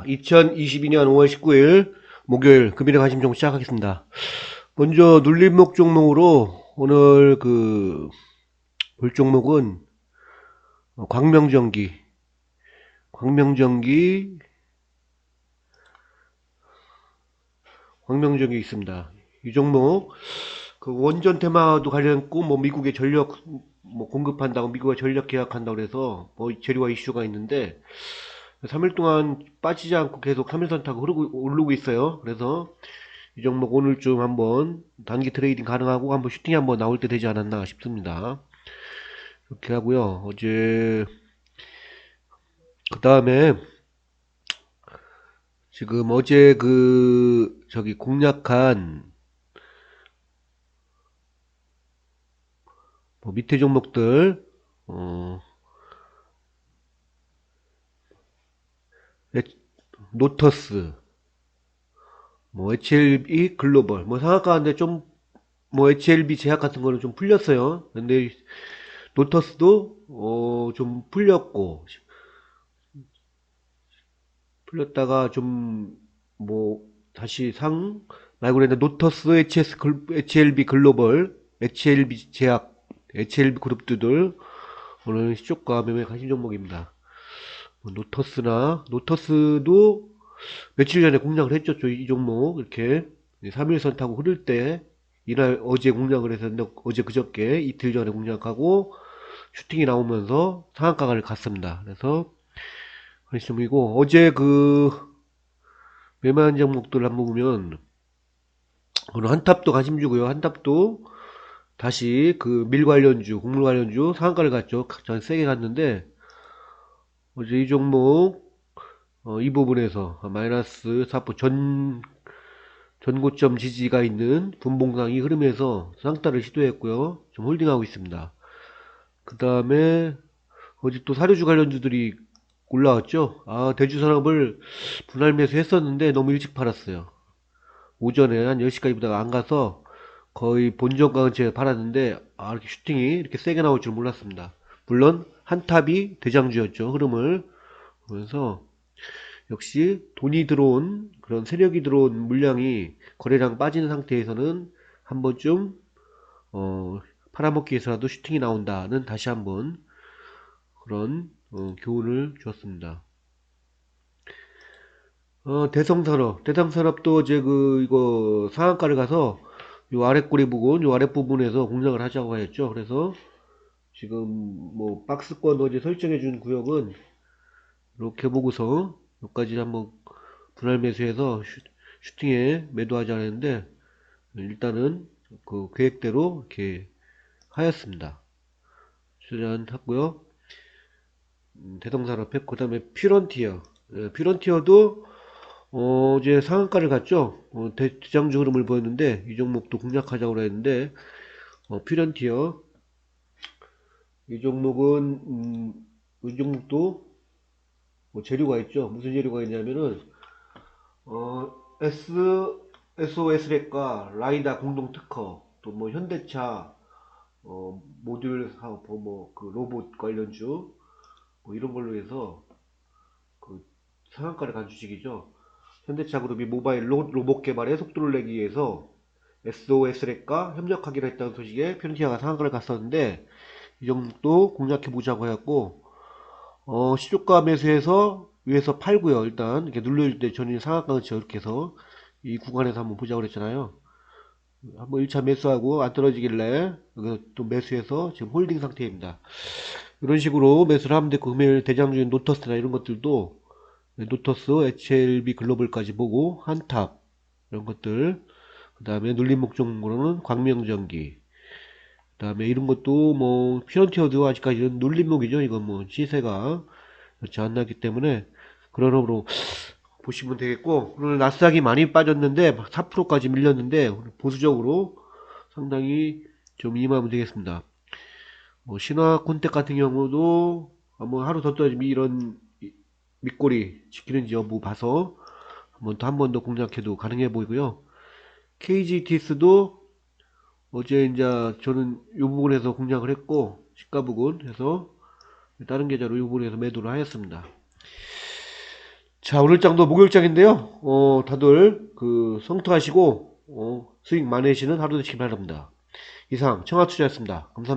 자, 2022년 5월 19일 목요일 금일의 관심 종목 시작하겠습니다. 먼저 눌림목 종목으로 오늘 그 볼 종목은 어, 광명전기, 광명전기, 광명전기 있습니다. 이 종목 그 원전 테마도 관련했고 뭐 미국의 전력 뭐 공급한다고 미국과 전력 계약한다고 그래서 뭐 재료와 이슈가 있는데 3일 동안 빠지지 않고 계속 3일선 타고 흐르고 오르고 있어요. 그래서 이 종목 오늘쯤 한번 단기 트레이딩 가능하고 한번 슈팅이 한번 나올 때 되지 않았나 싶습니다. 이렇게 하고요. 어제 그 다음에 지금 어제 그 저기 공략한 뭐 밑에 종목들 어 노터스 뭐 HLB 글로벌 뭐 상한가인데 좀 뭐 HLB 제약 같은 거는 좀 풀렸어요. 근데 노터스도 어 좀 풀렸고 풀렸다가 좀 뭐 다시 상 말고 그랬는데 노터스 HS 글- HLB 글로벌 HLB 제약 HLB 그룹들 오늘 시초가 매매 관심 종목입니다. 뭐 노터스나 노터스도 며칠 전에 공략을 했죠. 저이 종목 이렇게 3일선 타고 흐를 때 이날 어제 공략을 해서 어제 그저께 이틀 전에 공략하고 슈팅이 나오면서 상한가를 갔습니다. 그래서 관심이고 어제 그 매매한 종목들 한번 보면 오늘 한탑도 관심 주고요. 한탑도 다시 그 밀 관련주, 곡물 관련주 상한가를 갔죠. 전 세게 갔는데 어제 이 종목 어, 이 부분에서 마이너스 4%전 전고점 지지가 있는 분봉상 이 흐름에서 쌍따를 시도했고요. 좀 홀딩하고 있습니다. 그 다음에 어제 또 사료주 관련주들이 올라왔죠. 아, 대주산업을 분할 매수했었는데 너무 일찍 팔았어요. 오전에 한 10시까지 보다가 안 가서 거의 본전 가 근처에 팔았는데 아, 이렇게 슈팅이 이렇게 세게 나올 줄 몰랐습니다. 물론 한탑이 대장주였죠. 흐름을 보면서 역시 돈이 들어온 그런 세력이 들어온 물량이 거래량 빠지는 상태에서는 한 번쯤 어, 팔아먹기 위해서라도 슈팅이 나온다는 다시 한번 그런 어, 교훈을 주었습니다. 어, 대성산업, 대성산업도 어제 그 이거 상한가를 가서 요 아랫꼬리 부분, 요 아랫부분에서 공략을 하자고 하였죠. 그래서 지금 뭐 박스권 어제 설정해 준 구역은 이렇게 보고서 여기까지 한번 분할 매수해서 슈, 슈팅에 매도하지 않았는데 일단은 그 계획대로 이렇게 하였습니다. 출연했고요. 음, 대동산업 했고 그다음에 퓨런티어 예, 퓨런티어도 어, 제 상한가를 갔죠. 어, 대, 대장주 흐름을 보였는데 이 종목도 공략하자고 했는데 어, 퓨런티어 이 종목은 음, 이 종목도 뭐 재료가 있죠. 무슨 재료가 있냐면은 어, S SOS렉과 라이다 공동 특허 또 뭐 현대차 어, 모듈 사업 뭐그 로봇 관련주 뭐 이런 걸로 해서 그 상한가를 간 주식이죠. 현대차 그룹이 모바일 로, 로봇 개발에 속도를 내기 위해서 SOS렉과 협력하기로 했다는 소식에 퓨런티아가 상한가를 갔었는데 이 종목도 공략해 보자고 해갖고 어, 시초가 매수해서 위에서 팔고요. 일단 이렇게 눌러줄 때 전이 상한가를 이렇게 해서 이 구간에서 한번 보자고 그랬잖아요. 한번 1차 매수하고 안 떨어지길래 이거 또 매수해서 지금 홀딩 상태입니다. 이런 식으로 매수를 하면 되고 금일 대장주인 노터스나 이런 것들도 노터스, HLB 글로벌까지 보고 한탑 이런 것들 그 다음에 눌림목 종목으로는 광명전기 그 다음에 이런 것도 뭐 피런티어도 아직까지는 눌림목이죠. 이건 뭐 시세가 그렇지 않았기 때문에 그런 으로 보시면 되겠고 오늘 나스닥이 많이 빠졌는데 4%까지 밀렸는데 보수적으로 상당히 좀 임하면 되겠습니다. 뭐 신화 콘텍 같은 경우도 한번 하루 더 떠지면 이런 이- 밑꼬리 지키는지 여부 봐서 한번 더 한 번 더 공략해도 가능해 보이고요. KGTS도 어제 이제 저는 이 부분에서 공략을 했고 시가 부분 해서 다른 계좌로 이 부분에서 매도를 하였습니다. 자, 오늘 장도 목요일장인데요. 어, 다들 그 성투하시고 어, 수익 많으시는 하루 되시기 바랍니다. 이상 청아투자였습니다. 감사합니다.